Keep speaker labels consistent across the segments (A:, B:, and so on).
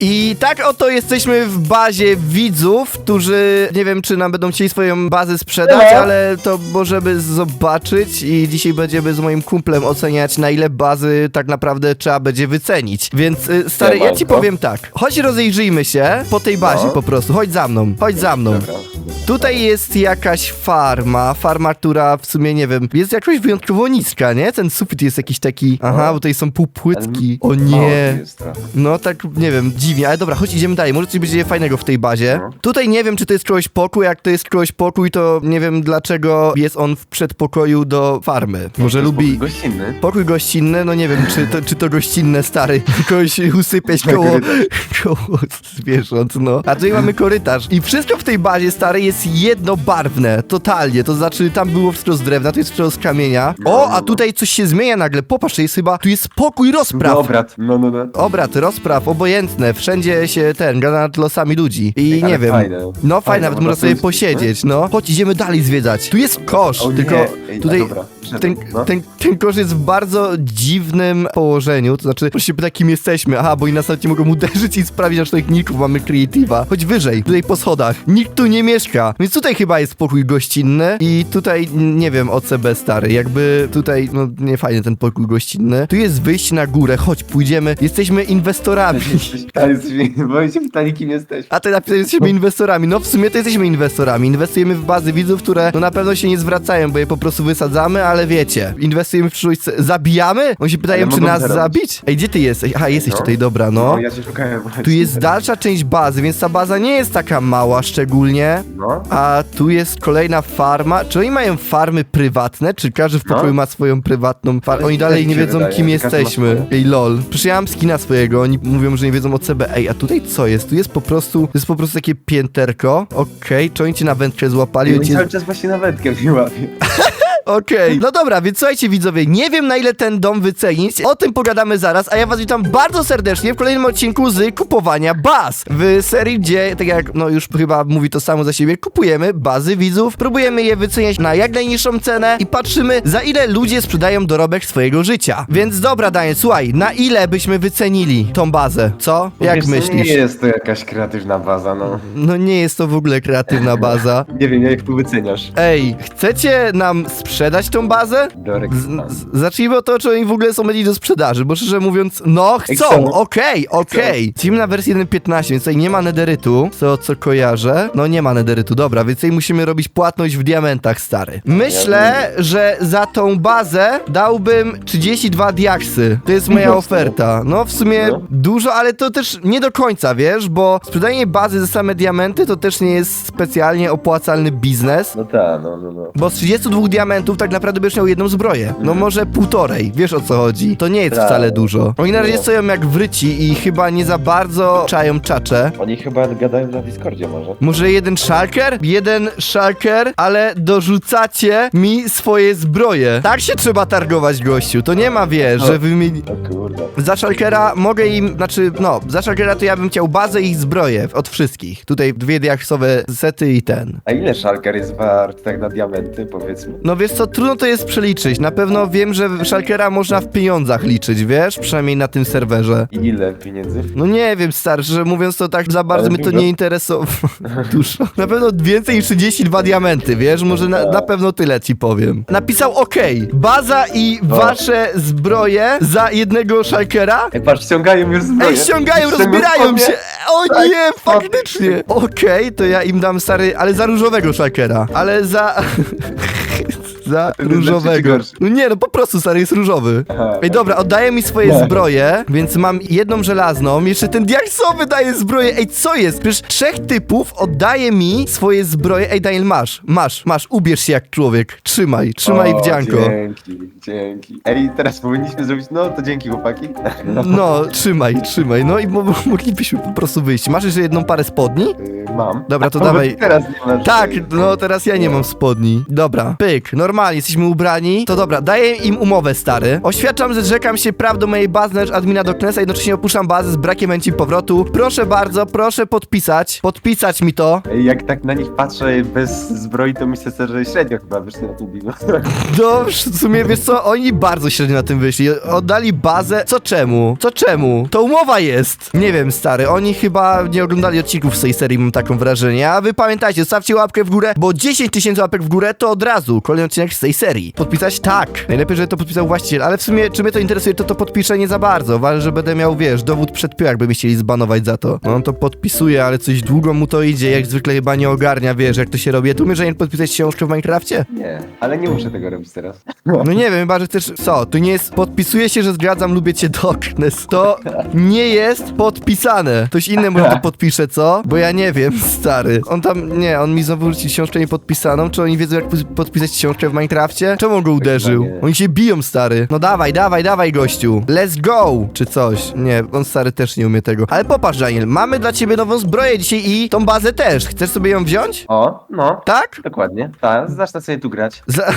A: I tak oto jesteśmy w bazie widzów, którzy nie wiem, czy nam będą chcieli swoją bazę sprzedać,
B: Hello.
A: ale to możemy zobaczyć i dzisiaj będziemy z moim kumplem oceniać, na ile bazy tak naprawdę trzeba będzie wycenić. Więc y, stary, ja ci
B: Siemanko.
A: powiem tak. Chodź rozejrzyjmy się po tej bazie
B: No.
A: po prostu. Chodź za mną, chodź za mną.
B: Dobra.
A: Tutaj jest jakaś farma, farma, która w sumie, nie wiem, jest jakoś wyjątkowo niska, nie? Ten sufit jest jakiś taki, aha,
B: No.
A: bo tutaj są półpłytki. O nie. No tak, nie wiem, dziwnie, ale dobra, chodź idziemy dalej, może coś będzie fajnego w tej bazie.
B: No.
A: Tutaj nie wiem, czy to jest kogoś pokój, jak to jest kogoś pokój, to nie wiem dlaczego jest on w przedpokoju do farmy. Może lubi...
B: pokój Gościnny.
A: Pokój gościnny, no nie wiem, czy to, czy to gościnne, stary. Kogoś usypiać koło, koło zwierząt, no. A tutaj mamy korytarz. I wszystko w tej bazie, stary, jest jednobarwne. Totalnie. To znaczy, tam było wszystko z drewna, tu jest wszystko z kamienia. O, a tutaj coś się zmienia nagle. Popatrz, to jest chyba, tu jest pokój rozpraw.
B: Dobra, no, no, no.
A: Obrad, rozpraw, obojętne, wszędzie się ten, gada nad losami ludzi. I
B: Ej,
A: nie wiem.
B: fajne.
A: No
B: Fajne,
A: fajnie, nawet
B: można
A: sobie posiedzieć, no. Chodź, idziemy dalej zwiedzać. Tu jest kosz,
B: O nie.
A: tylko
B: Ej, a
A: tutaj
B: dobra,
A: ten,
B: no.
A: ten, ten kosz jest w bardzo dziwnym położeniu, to znaczy, proszę się pyta, kim jesteśmy. Aha, bo i nas nawet nie mogą uderzyć i sprawić naszych ników, mamy creative'a. Chodź wyżej, tutaj po schodach. Nikt tu nie mieszka, więc tutaj chyba jest pokój gościnny i tutaj, nie wiem, OCB stary, jakby tutaj, no nie fajny ten pokój gościnny. Tu jest wyjście na górę, chodź, pójdziemy, jesteśmy inwestorami.
B: Bo się pytali, kim jesteś.
A: A ty napisałeś, jesteśmy inwestorami. No w sumie to jesteśmy inwestorami. Inwestujemy w bazy widzów, które no na pewno się nie zwracają, bo je po prostu wysadzamy, ale wiecie, inwestujemy w przyszłość. Zabijamy? Oni się pytają,
B: Ale
A: czy
B: mogą
A: nas
B: zarobić.
A: zabić? Ej, gdzie ty jesteś? Aha, jesteś
B: No.
A: tutaj, dobra, no.
B: No, ja cię szukałem właśnie.
A: Tu jest dalsza część bazy, więc ta baza nie jest taka mała szczególnie.
B: No.
A: A tu jest kolejna farma. Czy oni mają farmy prywatne? Czy każdy w
B: No.
A: pokoju ma swoją prywatną farmę? Oni dalej
B: mi
A: nie
B: się
A: wiedzą,
B: wydaje,
A: kim
B: że każdy ma
A: jesteśmy.
B: swoją.
A: Ej, lol. Przecież ja mam skina swojego, oni mówią, że nie wiedzą o CB. Ej, a tutaj co jest? Tu jest po prostu, to jest po prostu takie pięterko. Okej, czy oni cię na wędkę złapali? Oni cię...
B: cały czas właśnie na wędkę mnie łapię.
A: Okej. No dobra, więc słuchajcie widzowie, nie wiem na ile ten dom wycenić, o tym pogadamy zaraz, a ja was witam bardzo serdecznie w kolejnym odcinku z kupowania baz. W serii, gdzie, tak jak no już chyba mówi to samo za siebie, kupujemy bazy widzów, próbujemy je wyceniać na jak najniższą cenę i patrzymy za ile ludzie sprzedają dorobek swojego życia. Więc dobra Daniel, słuchaj, na ile byśmy wycenili tą bazę, co? Jak
B: Wiesz co,
A: myślisz?
B: Nie jest to jakaś kreatywna baza, no.
A: No nie jest to w ogóle kreatywna baza.
B: Nie wiem, jak tu wyceniasz.
A: Ej, chcecie nam sprzedać tą bazę?
B: Dorek
A: Z, z, zacznijmy od tego, czy oni w ogóle są byli do sprzedaży, bo szczerze mówiąc, no chcą,
B: chcą.
A: okej, okej. Lecimy na wersję 1.15, więc tutaj nie ma nederytu, co, co kojarzę. No nie ma nederytu, dobra, więc tutaj musimy robić płatność w diamentach, stary. Myślę, że za tą bazę dałbym 32 diaksy. To jest moja
B: Dużo.
A: oferta. No w sumie
B: No.
A: dużo, ale to też nie do końca, wiesz, bo sprzedanie bazy za same diamenty to też nie jest specjalnie opłacalny biznes.
B: No tak, no, no, no.
A: Bo z 32 diamentów tak naprawdę byś miał jedną zbroję. No może półtorej, wiesz o co chodzi. To nie jest
B: Tak.
A: wcale dużo. Oni na razie
B: No.
A: stoją jak wryci i chyba nie za bardzo czają czacze.
B: Oni chyba gadają na Discordzie może.
A: Może jeden szalker? Jeden szalker, ale dorzucacie mi swoje zbroje. Tak się trzeba targować, gościu. To nie ma, wiesz, że wymieni...
B: O kurde.
A: Za szalkera mogę im, znaczy, no, za szalkera to ja bym chciał bazę i zbroję od wszystkich. Tutaj dwie diaksowe sety i ten.
B: A ile szalker jest wart tak na diamenty, powiedzmy?
A: No wiesz co, trudno to jest przeliczyć. Na pewno wiem, że Shulkera można w pieniądzach liczyć, wiesz? Przynajmniej na tym serwerze.
B: I ile pieniędzy?
A: No nie wiem, stary, że mówiąc to tak za bardzo
B: Ale
A: mnie to
B: dużo?
A: nie interesowało. Dużo. Na pewno więcej niż 32 diamenty, wiesz? Może na, na pewno tyle ci powiem. Napisał OK. Baza i wasze zbroje za jednego Shulkera?
B: Ej, patrz, ściągają już zbroję.
A: Ej, ściągają, rozbierają
B: spodnie.
A: się! O
B: Tak,
A: nie,
B: spodnie.
A: faktycznie! Okej, to ja im dam stary, ale za różowego szalkera. Ale za... za różowego.
B: gorszy?
A: No nie, no po prostu stary jest różowy.
B: Aha,
A: Ej, dobra, oddaję mi swoje zbroje, więc mam jedną żelazną, jeszcze ten diaksowy daje zbroję. Ej, co jest? Przecież trzech typów oddaje mi swoje zbroje. Ej, Daniel, masz, masz, masz, ubierz się jak człowiek. Trzymaj, trzymaj
B: o,
A: wdzianko.
B: Dzięki, dzięki. Ej, teraz powinniśmy zrobić, no to dzięki chłopaki.
A: No, trzymaj, trzymaj. No i mo moglibyśmy po prostu wyjść. Masz jeszcze jedną parę spodni?
B: Y, mam.
A: Dobra, to
B: A,
A: dawaj.
B: Teraz nie masz.
A: Tak, no teraz ja nie mam spodni. Dobra, pyk. Jesteśmy ubrani. To dobra, daję im umowę, stary. Oświadczam, że zrzekam się praw do mojej bazy na admina do Knesa, jednocześnie opuszczam bazę z brakiem chęci powrotu. Proszę bardzo, proszę podpisać. Podpisać mi to.
B: Ej, Jak tak na nich patrzę bez zbroi, to myślę sobie, że średnio chyba wyszli na tym biegu.
A: No, w sumie, wiesz co, oni bardzo średnio na tym wyszli. Oddali bazę. Co czemu? Co czemu? To umowa jest. Nie wiem, stary, oni chyba nie oglądali odcinków z tej serii, mam taką wrażenie. A wy pamiętajcie, stawcie łapkę w górę, bo 10 tysięcy łapek w górę to od razu kolejny odcinek z tej serii. Podpisać? Tak. Najlepiej, żeby to podpisał właściciel, ale w sumie, czy mnie to interesuje, to to podpiszę nie za bardzo. Ważne, że będę miał, wiesz, dowód przed pił, jakby mnie chcieli zbanować za to. No on to podpisuje, ale coś długo mu to idzie, jak zwykle chyba nie ogarnia, wiesz, jak to się robi. Tu umiesz, że nie podpisać książkę w Minecrafcie?
B: Nie, ale nie muszę tego robić teraz.
A: No nie wiem, chyba, że chcesz... Co? Tu nie jest... Podpisuję się, że zgadzam, lubię cię, Darkness. To nie jest podpisane. Ktoś inny może to podpisze, co? Bo ja nie wiem, stary. On tam... Nie, on mi znowu wróci książkę niepodpisaną. Czy oni wiedzą, jak podpisać książkę w Minecrafcie? Czemu go uderzył? Oni się biją, stary. No dawaj, dawaj, dawaj, gościu. Let's go! Czy coś. Nie, on stary też nie umie tego. Ale popatrz, Daniel, mamy dla ciebie nową zbroję dzisiaj i tą bazę też. Chcesz sobie ją wziąć?
B: O, no,
A: Tak?
B: dokładnie. Tak, zacznę sobie tu grać.
A: Za...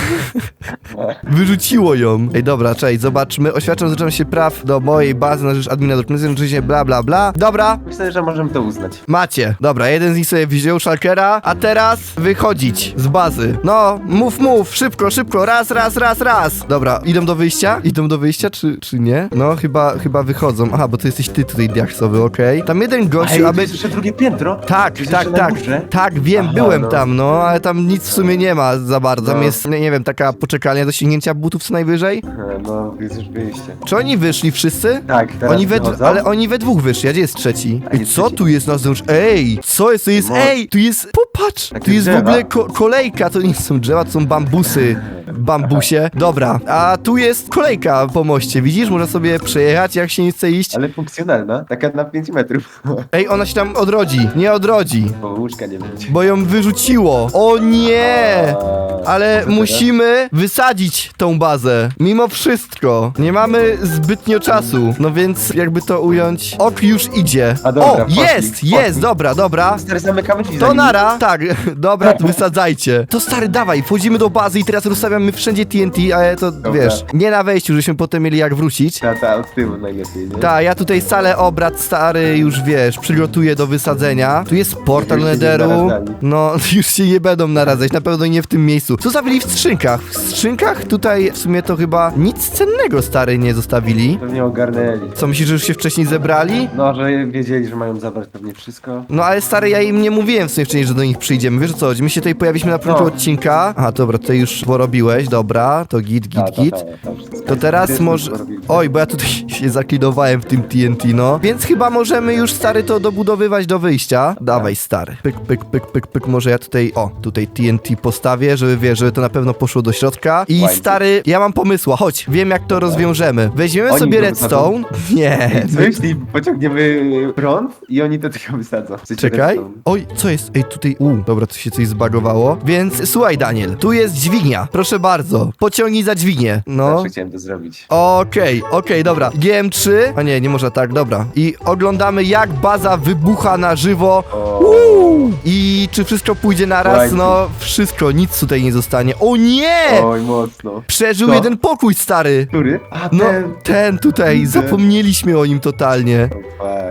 A: Wyrzuciło ją. Ej, dobra, cześć, zobaczmy. Oświadczam, że zaczynam się praw do mojej bazy na rzecz admina Dorknessy, oczywiście bla bla bla. Dobra,
B: Myślę, że możemy to uznać.
A: macie. Dobra, jeden z nich sobie wziął Shulkera, a teraz wychodzić z bazy. No, mów, mów, szybko, szybko, raz, raz, raz, raz. Dobra, idą do wyjścia? Idą do wyjścia, czy, czy nie? No, chyba, chyba wychodzą. Aha, bo to jesteś ty tutaj, diaksowy, okej. Tam jeden gościu,
B: Ej,
A: aby...
B: jeszcze drugie piętro?
A: Tak, tak,
B: jeszcze na
A: tak.
B: górze?
A: Tak, wiem,
B: Aha,
A: byłem
B: no.
A: tam, no, ale tam nic w sumie nie ma za bardzo. Tam
B: No.
A: jest, nie, nie wiem, taka poczekalnia do ściągnięcia butów co najwyżej.
B: E, No, jest już wyjście.
A: Czy oni wyszli wszyscy?
B: Tak, teraz
A: Oni we,
B: wychodzą.
A: ale oni we dwóch wyszli, a gdzie jest trzeci?
B: A jest
A: co
B: trzeci.
A: tu jest na zewnątrz? Ej, co jest? To jest,
B: No.
A: ej, tu jest, popatrz,
B: Takie
A: tu jest w
B: drzewa.
A: ogóle ko kolejka, to nie są drzewa, to są bambusy, bambusie. Dobra, a tu jest kolejka po moście, widzisz? Można sobie przejechać, jak się nie chce iść.
B: Ale funkcjonalna, taka na 5 metrów.
A: Ej, ona się tam odrodzi, nie odrodzi,
B: Bo łóżka nie będzie.
A: bo ją wyrzuciło. O nie!
B: A,
A: Ale musimy wysadzić tą bazę. Mimo wszystko. Nie mamy zbytnio czasu. No więc jakby to ująć. Ok już idzie.
B: A dobra,
A: o,
B: poszli,
A: jest,
B: poszli.
A: jest, dobra, dobra.
B: Stary, zamykamy drzwi za
A: To
B: nimi.
A: nara. Tak, dobra, wysadzajcie. To stary, dawaj, wchodzimy do bazy i teraz rozstawiamy wszędzie TNT, ale to wiesz, nie na wejściu, żeśmy potem mieli jak wrócić.
B: Ta, ta, od tyłu najlepiej, nie?
A: Tak, ja tutaj salę obrad stary już wiesz, przygotuję do wysadzenia. Tu jest portal
B: Już się nie
A: Netheru.
B: narazali.
A: No, już się nie będą naradzać, na pewno nie w tym miejscu. Co zawili w skrzynkach? W skrzynkach tutaj w sumie to chyba nic cennego stary nie zostawili.
B: Pewnie ogarnęli.
A: Co myślisz, że już się wcześniej zebrali?
B: No, że wiedzieli, że mają zabrać pewnie wszystko.
A: No ale stary, ja im nie mówiłem w sumie wcześniej, że do nich przyjdziemy. Wiesz o co chodzi? My się tutaj pojawiliśmy na początku
B: No.
A: odcinka. Aha, dobra, tutaj już porobiłeś, dobra, to git, git,
B: ta,
A: git.
B: ta, ta, wszystko.
A: To teraz może... Oj, bo ja tutaj się zaklidowałem w tym TNT, no. Więc chyba możemy już, stary, to dobudowywać do wyjścia. Dawaj, stary. Pyk, pyk, pyk, pyk, pyk. Może ja tutaj... O, tutaj TNT postawię, żeby, wiesz, żeby to na pewno poszło do środka. I,
B: Ładnie.
A: stary, ja mam pomysła. Chodź, wiem, jak to rozwiążemy. Weźmiemy
B: Oni
A: sobie
B: to
A: redstone. Nie.
B: Co jeśli pociągniemy prąd i oni to tylko wysadzą? W sensie
A: Czekaj.
B: redstone.
A: Oj, co jest? Ej, tutaj. U, dobra, tu się coś zbagowało. Więc słuchaj, Daniel, tu jest dźwignia. Proszę bardzo. Pociągnij za dźwignię. No.
B: Zawsze chciałem to zrobić.
A: Okej, okej, dobra. GM3. A nie, nie można tak, dobra. I oglądamy, jak baza wybucha na żywo.
B: O,
A: Uuu. I czy wszystko pójdzie na raz?
B: Ładnie.
A: No, wszystko, nic tutaj nie zostanie. O nie!
B: Oj, mocno.
A: Przeżył
B: Co?
A: jeden pokój, stary.
B: Który? A,
A: No,
B: ten.
A: ten tutaj,
B: Ten.
A: zapomnieliśmy o nim totalnie.
B: Oh,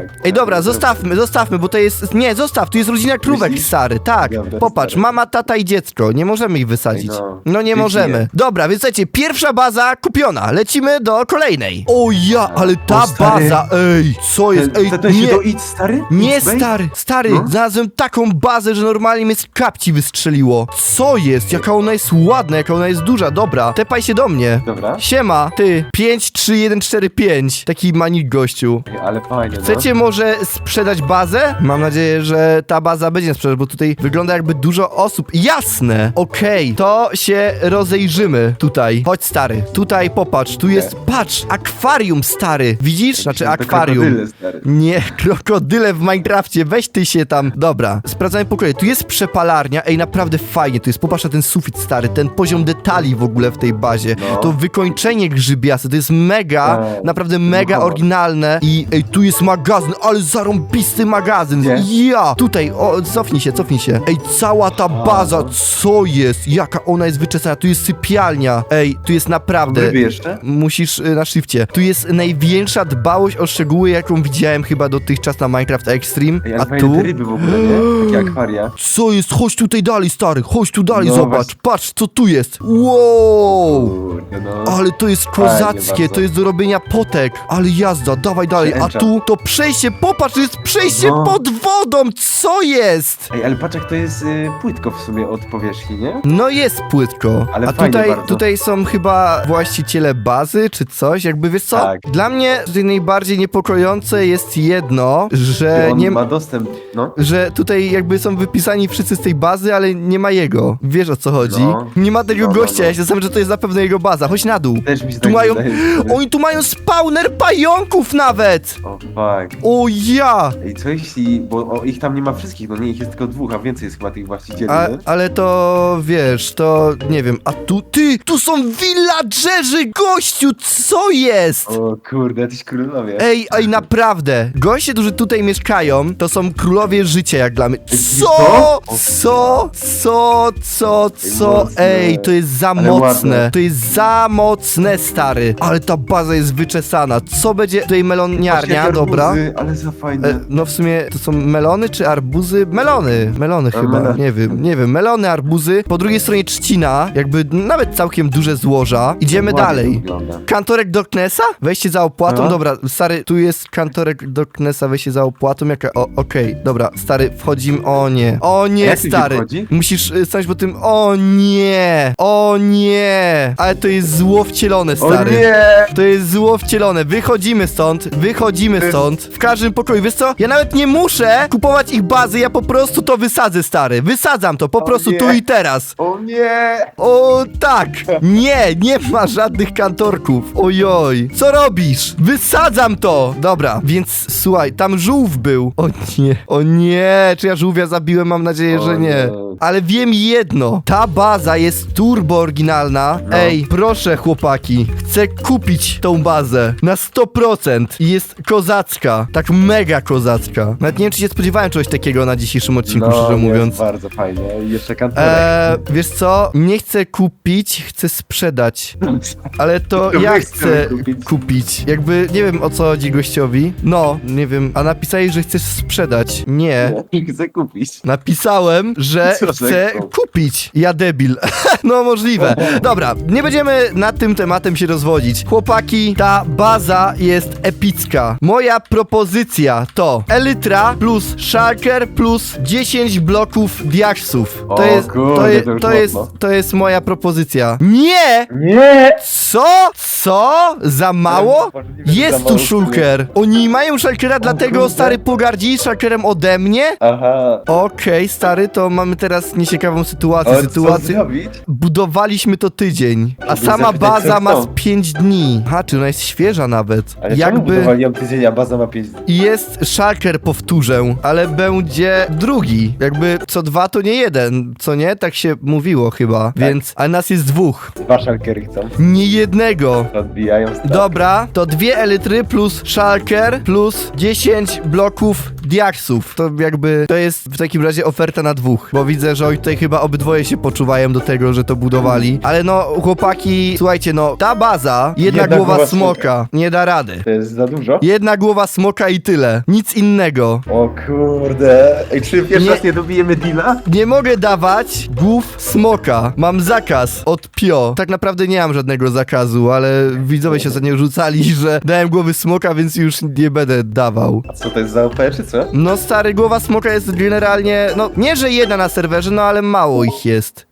B: fuck.
A: Ej, dobra, zostawmy, zostawmy, bo to jest. Nie, zostaw, tu jest rodzina krówek,
B: Myślisz?
A: stary. Tak,
B: Dobra,
A: popatrz,
B: stary.
A: mama, tata i dziecko. Nie możemy ich wysadzić.
B: Ej, no.
A: No nie możemy. Dobra, więc słuchajcie, pierwsza baza kupiona. Lecimy do kolejnej. O ja, ale ta
B: O, stary.
A: baza, ej, co jest? Ej,
B: To, to się
A: nie.
B: stary?
A: Nie,
B: Idź,
A: stary, stary,
B: No?
A: znalazłem taką bazę, że normalnie mnie z kapci wystrzeliło. Co jest? Jaka ona jest ładna, jaka ona jest duża, dobra. Tepaj się do mnie.
B: Dobra.
A: Siema, ty, 5, 3, 1, 4, 5. Taki manik gościu.
B: Ale fajnie, no.
A: Chcecie może sprzedać bazę? Mam nadzieję, że ta baza będzie na sprzedaż, bo tutaj wygląda jakby dużo osób. Jasne! Okej, to się rozejrzymy tutaj. Chodź stary, tutaj popatrz, tu jest, patrz, akwarium stary. Widzisz? Znaczy
B: To
A: akwarium.
B: krokodyle, stary.
A: Nie, krokodyle w Minecrafcie, weź ty się tam. Dobra. Dobra, sprawdzamy pokoje. Tu jest przepalarnia, ej, naprawdę fajnie, tu jest, popatrz na ten sufit stary, ten poziom detali w ogóle w tej bazie.
B: No.
A: To wykończenie grzybiaste, to jest mega,
B: Tak,
A: naprawdę mega
B: wybuchowe.
A: oryginalne i ej, tu jest magazyn, ale zarąbisty magazyn.
B: Gdzie?
A: Ja! Tutaj, o, cofnij się, cofnij się. Ej, cała ta baza, co jest? Jaka ona jest wyczesana, tu jest sypialnia. Ej, tu jest naprawdę...
B: Ryby jeszcze?
A: Musisz y, na shifcie. Tu jest największa dbałość o szczegóły, jaką widziałem chyba dotychczas na Minecraft Extreme.
B: Ej,
A: A tu?
B: ryby w ogóle, nie? Takie akwaria.
A: Co jest? Chodź tutaj dalej, stary. Chodź tu dalej,
B: No
A: zobacz.
B: właśnie.
A: Patrz, co tu jest. Wow!
B: Kurde, no.
A: Ale to jest kozackie,
B: bardzo.
A: to jest do robienia potek. Ale jazda, dawaj dalej. A tu to przejście, popatrz, to jest przejście
B: No.
A: pod wodą. Co jest?
B: Ej, ale patrz jak to jest y, płytko w sumie od powierzchni, nie?
A: No jest płytko.
B: Ale
A: A
B: fajnie
A: tutaj,
B: bardzo.
A: tutaj są chyba właściciele bazy, czy coś. Jakby wiesz co?
B: Tak.
A: Dla mnie najbardziej niepokojące jest jedno, że
B: on
A: nie
B: ma dostęp, no.
A: że tutaj jakby są wypisani wszyscy z tej bazy, ale nie ma jego. Wiesz o co chodzi?
B: No.
A: Nie ma tego
B: No, no,
A: gościa,
B: no.
A: ja się zastanawiam, że to jest na pewno jego baza. Chodź na dół.
B: Też mi się
A: Tu
B: tak
A: mają...
B: wydaje,
A: Oni tu mają spawner pająków nawet!
B: O fuck.
A: O ja!
B: Ej, co jeśli, bo o, ich tam nie ma wszystkich, no nie, ich jest tylko dwóch, a więcej jest chyba tych właścicieli,
A: A,
B: nie?
A: ale to wiesz, to nie wiem, a tu ty, tu są villagerzy, gościu, co jest?
B: O kurde, jacyś królowie.
A: Ej, ej, naprawdę. Goście, którzy tutaj mieszkają, to są królowie życia, jak dla mnie. Co?
B: Co?
A: Co? Co? Co? Ej, to jest za
B: Ale
A: mocne.
B: ładne.
A: To jest za mocne, stary. Ale ta baza jest wyczesana. Co będzie tutaj meloniarnia, dobra?
B: arbuzy, Ale za fajne.
A: E, no w sumie to są melony czy arbuzy? Melony, melony
B: A,
A: chyba,
B: melony.
A: nie wiem, nie wiem, melony, arbuzy. Po drugiej stronie trzcina, jakby nawet całkiem duże złoża. Idziemy
B: Ładnie
A: dalej.
B: wygląda.
A: Kantorek Darknessa? Wejście za opłatą,
B: No.
A: dobra, stary, tu jest kantorek Darknessa, wejście za opłatą, jaka, o, okej, dobra, stary, wchodzimy, o nie, o nie,
B: jak się
A: stary,
B: wchodzi?
A: musisz y, stanąć po tym, o nie, o nie, ale to jest zło wcielone,
B: O
A: stary.
B: nie!
A: To jest zło wcielone. Wychodzimy stąd, wychodzimy stąd. W każdym pokoju, wiesz co? Ja nawet nie muszę kupować ich bazy, ja po prostu to wysadzę, stary. Wysadzam to, po prostu
B: nie.
A: tu i teraz.
B: O nie!
A: O tak! Nie, nie ma żadnych kantorków. Ojoj. Co robisz? Wysadzam to! Dobra, więc słuchaj, tam żółw był. O nie, o nie. Czy ja żółwia zabiłem? Mam nadzieję,
B: O
A: że nie.
B: nie.
A: Ale wiem jedno. Ta baza jest turbo oryginalna.
B: No.
A: Ej, proszę chłopaki. Chcę kupić tą bazę na 100% i jest kozacka. Tak mega kozacka. Nawet nie wiem, czy się spodziewałem czegoś takiego na dzisiejszym odcinku,
B: no,
A: szczerze
B: jest
A: mówiąc.
B: bardzo fajnie. I jeszcze kantorek.
A: Eee, wiesz co? Nie chcę kupić, chcę sprzedać. Ale to
B: To my
A: ja
B: chcemy
A: chcę
B: kupić.
A: kupić. Jakby nie wiem o co chodzi gościowi. No, nie wiem. A napisałeś, że chcesz sprzedać. Nie.
B: Nie, chcę kupić.
A: Napisałem, że
B: Co
A: chcę kupić. Ja debil. no możliwe. Dobra, nie będziemy nad tym tematem się rozwodzić. Chłopaki, ta baza jest epicka. Moja propozycja to Elytra plus Shulker plus 10 bloków diaksów. To
B: O
A: jest, to,
B: kurde,
A: jest,
B: to już
A: to, jest,
B: mocno.
A: to jest moja propozycja. Nie!
B: Nie!
A: Co? Co? Za mało?
B: możliwe, że za
A: Jest tu
B: mało
A: shulker. Oni mają shulkera, dlatego
B: kurde.
A: stary pogardzili shulkerem ode mnie?
B: Aha.
A: Okej, stary, to mamy teraz nieciekawą sytuację.
B: Ale co
A: Sytuację.
B: zrobić?
A: Budowaliśmy to tydzień, a
B: Żeby
A: sama
B: zapytać,
A: baza ma
B: chcą.
A: z 5 dni. Ha, czy ona jest świeża nawet.
B: Ale czemu
A: Jakby
B: budowali ją tydzień, a baza ma 5 dni?
A: jest shulker, powtórzę, ale będzie drugi. Jakby co dwa to nie jeden, co nie? Tak się mówiło chyba. Więc, a nas jest dwóch.
B: Dwa szalkery chcą.
A: Nie jednego.
B: Odbijają.
A: Dobra, to dwie elitry plus shulker plus 10 bloków diaksów. To jakby, to jest w takim razie oferta na dwóch, bo widzę, że oni tutaj chyba obydwoje się poczuwają do tego, że to budowali. Ale no, chłopaki, słuchajcie, no, ta baza, jedna,
B: Jedna
A: głowa,
B: głowa
A: smoka, nie da rady.
B: To jest za dużo?
A: Jedna głowa smoka i tyle. Nic innego.
B: O kurde. Ej, czy pierwszy
A: Nie.
B: raz nie dobijemy deala?
A: Nie mogę dawać głów smoka. Mam zakaz od Pio. Tak naprawdę nie mam żadnego zakazu, ale widzowie się ostatnio rzucali, że dałem głowy smoka, więc już nie będę dawał.
B: A co to jest za OP, czy co?
A: No stary, głowa jest generalnie, no nie, że jedna na serwerze, no ale mało ich jest.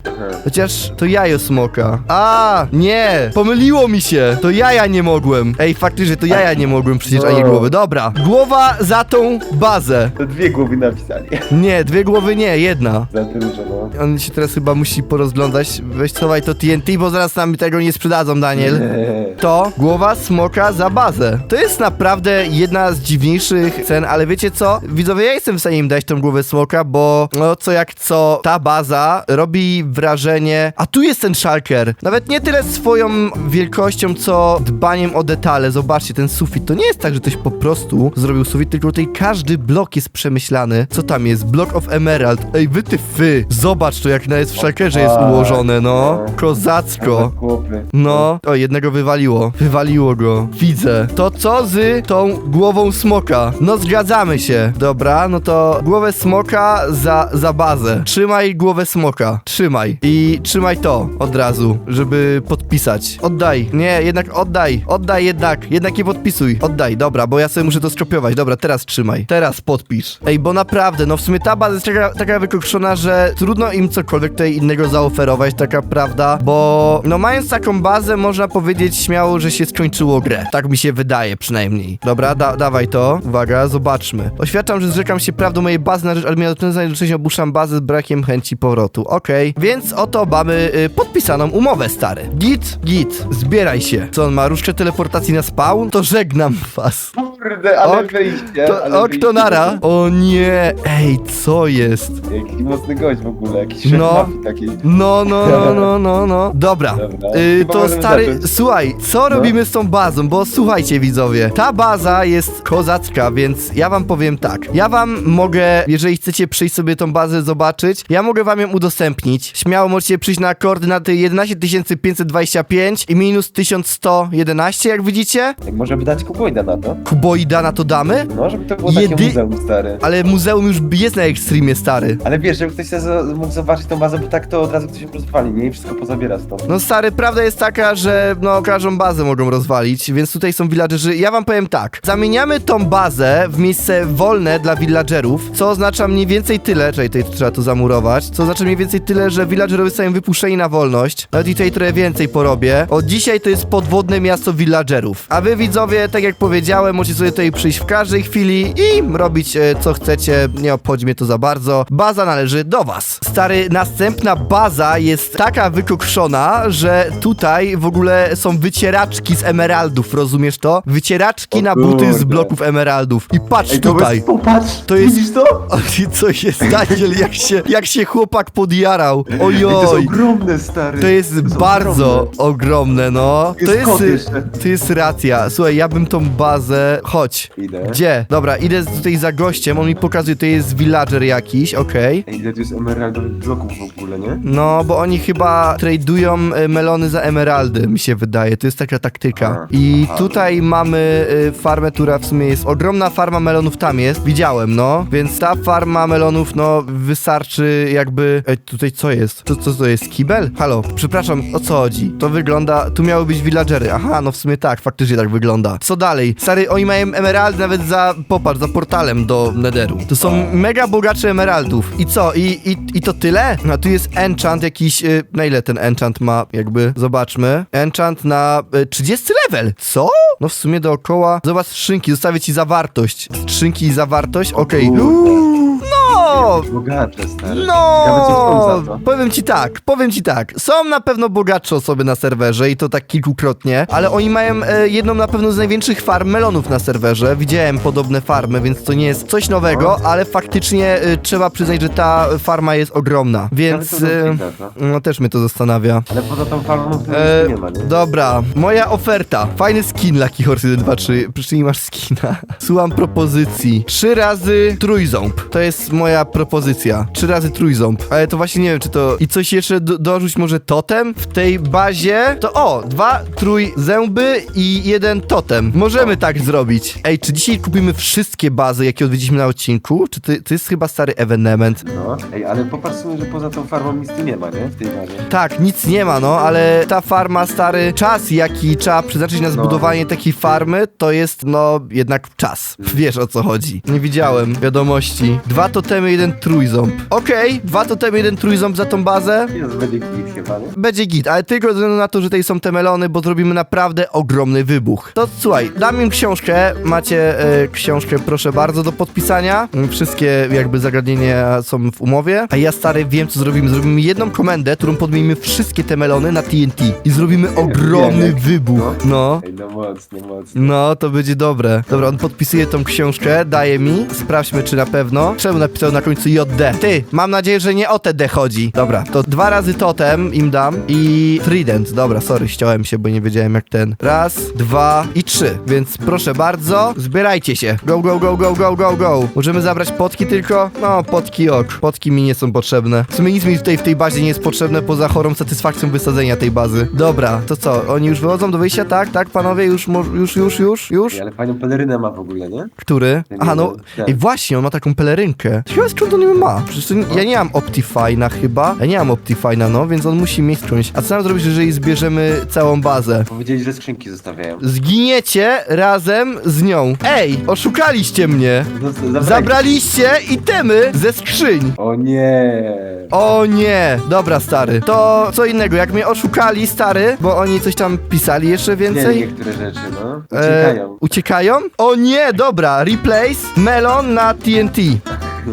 A: Chociaż to jajo smoka. A, nie, pomyliło mi się. To jaja nie mogłem. Ej, faktycznie to jaja nie mogłem przecież, a nie
B: No.
A: głowy. Dobra, głowa za tą bazę.
B: To dwie głowy napisali.
A: Nie, dwie głowy nie, jedna.
B: za dużo, no.
A: On się teraz chyba musi porozglądać. Weź schowaj to TNT, bo zaraz nam tego nie sprzedadzą, Daniel.
B: Nie.
A: To głowa smoka za bazę. To jest naprawdę jedna z dziwniejszych cen, ale wiecie co? Widzowie, ja jestem w stanie im dać tą głowę smoka, bo no co jak co, ta baza robi wrażenie... A tu jest ten szalker. Nawet nie tyle swoją wielkością, co dbaniem o detale. Zobaczcie, ten sufit. To nie jest tak, że ktoś po prostu zrobił sufit, tylko tutaj każdy blok jest przemyślany. Co tam jest? Block of Emerald. Ej, wy ty fy! Zobacz to, jak nawet w szalkerze jest
B: Tak,
A: ułożone, no.
B: no.
A: Kozacko. No, o jednego wywaliło. Wywaliło go. Widzę. To co z tą głową smoka? No zgadzamy się. Dobra, no to głowę smoka za, za bazę. Trzymaj głowę smoka. Trzymaj. I trzymaj to od razu, żeby podpisać. Oddaj. Nie, jednak oddaj. Oddaj jednak. Jednak nie podpisuj. Oddaj, dobra, bo ja sobie muszę to skopiować. Dobra, teraz trzymaj. Teraz podpisz. Ej, bo naprawdę, no w sumie ta baza jest taka, taka wykokszona, że trudno im cokolwiek tutaj innego zaoferować, taka prawda, bo no mając taką bazę, można powiedzieć śmiało, że się skończyło grę. Tak mi się wydaje przynajmniej. Dobra, da, dawaj to. Uwaga, zobaczmy. Oświadczam, że zrzekam się prawdą mojej bazy na rzecz administracyjnej, jednocześnie opuszczam bazę z brakiem chęci powrotu. Okej, więc oto mamy y, podpisaną umowę, stary. Git, git, zbieraj się. Co on ma, różdżkę teleportacji na spawn? To żegnam was.
B: Kurde, ale
A: Ok. To,
B: ale
A: ok, to
B: wyjście.
A: nara. O nie, ej, co jest?
B: Jakiś mocny gość w ogóle, jakiś
A: No.
B: szef mafii takiej.
A: No, no, no, no, no, no. Dobra.
B: Dobra,
A: Y,
B: chyba
A: to
B: możemy
A: stary,
B: zacząć.
A: słuchaj, co robimy z tą bazą? Bo słuchajcie, widzowie, ta baza jest kozacka, więc ja wam powiem tak. Ja wam mogę, jeżeli chcecie przyjść sobie tą bazę zobaczyć, ja mogę wam ją udostępnić. Śmiało możecie przyjść na koordynaty 11525 i minus 1111, jak widzicie.
B: Jak możemy dać kuboida na to?
A: Kuboida na to damy?
B: No, żeby to było takie
A: Jedy-
B: muzeum stary.
A: Ale muzeum już jest na Extremie, stary.
B: Ale wiesz, żeby ktoś sobie mógł zobaczyć tą bazę, bo tak to od razu ktoś ją rozwali, nie? I wszystko pozabiera stąd.
A: No stary, prawda jest taka, że no każdą bazę mogą rozwalić, więc tutaj są villagerzy. Ja wam powiem tak, zamieniamy tą bazę w miejsce wolne dla villagerów, co oznacza mniej więcej tyle, czyli tutaj trzeba to zamurować, co oznacza mniej więcej tyle, że villagerowie zostają wypuszczeni na wolność. Nawet i tutaj trochę więcej porobię. Od dzisiaj to jest podwodne miasto villagerów. A wy widzowie, tak jak powiedziałem, możecie sobie tutaj przyjść w każdej chwili i robić e, co chcecie, nie obchodzi mnie to za bardzo. Baza należy do was. Stary, następna baza jest taka wykokszona, że tutaj w ogóle są wycieraczki z emeraldów, rozumiesz to? Wycieraczki
B: O
A: na buty z
B: kurde.
A: bloków emeraldów. I patrz
B: Ej, to
A: tutaj.
B: Popatrz,
A: To jest-
B: widzisz to?
A: Co jest, Daniel, jak się, jak się chłopak podjarał.
B: Ej, to jest
A: Ojoj.
B: ogromne, stary.
A: To jest bardzo
B: ogromne.
A: no.
B: Jest
A: To
B: kot
A: jest,
B: jeszcze.
A: to jest racja. Słuchaj, ja bym tą bazę... Chodź.
B: Idę.
A: Gdzie? Dobra, idę tutaj za gościem, on mi pokazuje, to jest villager jakiś, okej.
B: Ej, ile tu jest emeraldowych bloków w ogóle, nie?
A: No, bo oni chyba tradują e, melony za emeraldy, mi się wydaje. To jest taka taktyka.
B: Aha,
A: I
B: aha.
A: tutaj mamy e, farmę, która w sumie jest ogromna farma melonów tam jest. Widziałem, no. Więc ta farma melonów, no, wystarczy jakby... Ej, tutaj co jest? To co to jest? Kibel? Halo, przepraszam, o co chodzi? To wygląda... Tu miały być villagery. Aha, no w sumie tak, faktycznie tak wygląda. Co dalej? Stary, oni mają emeraldy nawet za... Popatrz, za portalem do Netheru. To są mega bogacze emeraldów. I co? I, i, i to tyle? A tu jest enchant jakiś... Y, na ile ten enchant ma? Jakby, zobaczmy. Enchant na y, 30 level. Co? No w sumie dookoła... Zobacz skrzynki, zostawię ci zawartość. Skrzynki i zawartość? Okej. Uuu, No!
B: Stary.
A: No,
B: Ciekawe, co są za to.
A: powiem ci tak, powiem ci tak. Są na pewno bogatsze osoby na serwerze i to tak kilkukrotnie, ale oni mają e, jedną na pewno z największych farm melonów na serwerze. Widziałem podobne farmy, więc to nie jest coś nowego, ale faktycznie e, trzeba przyznać, że ta farma jest ogromna, więc e,
B: no.
A: no też mnie to zastanawia.
B: Ale poza tą farmą to
A: E,
B: nic nie ma, nie?
A: dobra, moja oferta. Fajny skin Lucky Horse 1, 2, 3. Przecież nie masz skina. Słucham propozycji. Trzy razy trójząb. To jest moja propozycja. Trzy razy trójząb. Ale to właśnie nie wiem, czy to... I coś jeszcze do, dorzuć może totem? W tej bazie to o, dwa trójzęby i jeden totem. Możemy tak zrobić. Ej, czy dzisiaj kupimy wszystkie bazy, jakie odwiedziliśmy na odcinku? Czy to, to jest chyba stary evenement?
B: No. Ej, ale popatrz sobie, że poza tą farmą nic tu nie ma, nie? W tej bazie.
A: Tak, nic nie ma, no, ale ta farma, stary, czas jaki trzeba przeznaczyć na
B: No.
A: zbudowanie takiej farmy, to jest, no, jednak czas. Wiesz o co chodzi. Nie widziałem wiadomości. Dwa totemy totemy, jeden trójząb. Okej, dwa totemy, jeden trójząb za tą bazę.
B: Jest będzie git chyba, nie?
A: Będzie git, ale tylko ze względu na to, że tutaj są te melony, bo zrobimy naprawdę ogromny wybuch. To słuchaj, dam im książkę, macie e, książkę proszę bardzo do podpisania. Wszystkie jakby zagadnienia są w umowie. A ja stary wiem co zrobimy. Zrobimy jedną komendę, którą podmienimy wszystkie te melony na TNT. I zrobimy ogromny
B: wiem,
A: wybuch. No.
B: Ej, no mocno, mocno.
A: No, to będzie dobre. Dobra, on podpisuje tą książkę, daje mi. Sprawdźmy, czy na pewno. Czemu napisał na końcu JD? Ty, mam nadzieję, że nie o TD chodzi. Dobra, to dwa razy totem im dam i trident. Dobra, sorry, ściąłem się, bo nie wiedziałem jak ten. Raz, dwa i trzy. Więc proszę bardzo, zbierajcie się. Go, go, go, go, go, go, go. Możemy zabrać potki tylko? No, potki ok. Potki mi nie są potrzebne. W sumie nic mi tutaj w tej bazie nie jest potrzebne poza chorą satysfakcją wysadzenia tej bazy. Dobra, to co? Oni już wychodzą do wyjścia? Tak, tak, panowie? Już, mo- już, już, już, już?
B: Ale fajną pelerynę ma w ogóle, nie?
A: Który? Aha, no. Ej, właśnie, on ma taką pelerynkę. Chyba skąd on ją ma? Przecież to, nie- ja nie mam Optifine'a chyba. Ja nie mam Optifine'a, no, więc on musi mieć skądś. A co nam zrobić, jeżeli zbierzemy całą bazę?
B: Powiedzieli, że skrzynki zostawiają.
A: Zginiecie razem z nią. Ej, oszukaliście mnie.
B: No, zabrali-
A: Zabraliście itemy ze skrzyń.
B: O nie.
A: O nie, dobra stary. To co innego, jak mnie oszukali stary, bo oni coś tam pisali jeszcze
B: Nie,
A: więcej.
B: niektóre rzeczy, no.
A: E,
B: Uciekają.
A: uciekają? O nie, dobra, replace melon na TNT.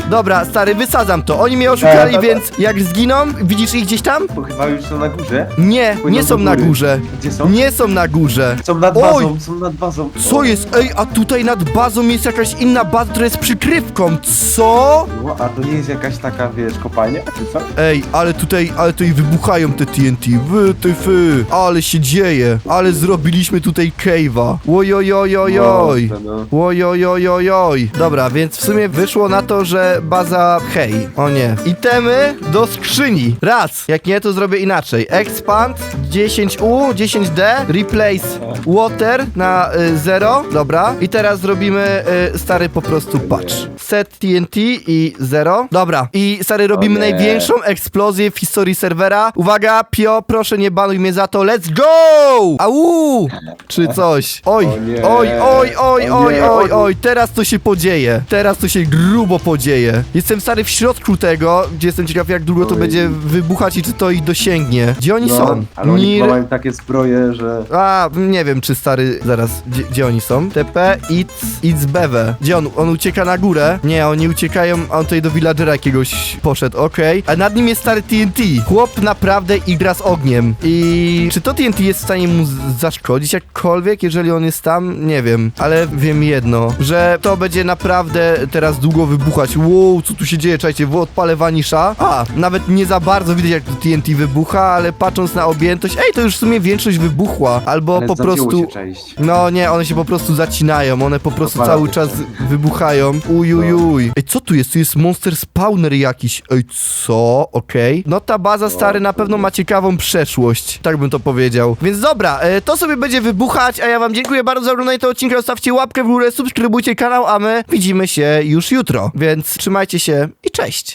A: Dobra, stary, wysadzam to. Oni mnie oszukali,
B: E, dobra.
A: więc jak zginą, widzisz ich gdzieś tam?
B: Bo chyba już są na górze.
A: Nie,
B: Płyną
A: nie
B: do
A: są na
B: góry.
A: górze.
B: Gdzie są?
A: Nie są na górze.
B: Są nad
A: Oj!
B: bazą, są nad bazą.
A: Co jest? Ej, a tutaj nad bazą jest jakaś inna baza, która jest przykrywką. Co?
B: No, a to nie jest jakaś taka, wiesz, kopalnia, czy co?
A: Ej, ale tutaj, ale tutaj wybuchają te TNT. Wy, ty, fy. Ale się dzieje. Ale zrobiliśmy tutaj cave'a. Ojojojojoj.
B: No, no.
A: Ojojojojoj. Dobra, więc w sumie wyszło na to, że baza hej. O nie. Itemy do skrzyni. Raz. Jak nie, to zrobię inaczej. Expand 10U, 10D, replace water na y, 0. Dobra. I teraz zrobimy y, stary po prostu patch. Set TNT i 0. Dobra. I stary robimy
B: nie.
A: największą eksplozję w historii serwera. Uwaga, Pio, proszę nie banuj mnie za to. Let's go! Au! Czy coś. Oj,
B: O nie.
A: oj, oj, oj,
B: O
A: oj,
B: nie,
A: oj, oj, teraz to się podzieje. Teraz to się grubo podzieje. Jestem stary w środku tego, gdzie jestem ciekaw jak długo to
B: Oj.
A: będzie wybuchać i czy to ich dosięgnie. Gdzie oni
B: No,
A: są?
B: ale oni
A: Nir-
B: mają takie zbroje, że...
A: a, nie wiem, czy stary. Zaraz, gdzie, gdzie oni są? TP, It's, It's Bewe. Gdzie on? On ucieka na górę? Nie, oni uciekają, a on tutaj do villagera jakiegoś poszedł, okej. A nad nim jest stary TNT. Chłop naprawdę igra z ogniem. I czy to TNT jest w stanie mu z- zaszkodzić jakkolwiek, jeżeli on jest tam? Nie wiem, ale wiem jedno, że to będzie naprawdę teraz długo wybuchać. Wow, co tu się dzieje? Czekajcie, odpalę wanisza. A, nawet nie za bardzo widać jak to TNT wybucha, ale patrząc na objętość, ej, to już w sumie większość wybuchła. Albo
B: ale
A: po
B: zacięło
A: prostu...
B: się część.
A: No nie, one się po prostu zacinają, one po prostu cały czas wybuchają. Ujujuj. Ej, co tu jest? Tu jest monster spawner jakiś. Ej, co? Okej. No ta baza stary na pewno ma ciekawą przeszłość, tak bym to powiedział. Więc dobra, e, to sobie będzie wybuchać, a ja wam dziękuję bardzo za oglądanie tego odcinka, zostawcie łapkę w górę, subskrybujcie kanał, a my widzimy się już jutro. Więc trzymajcie się i cześć.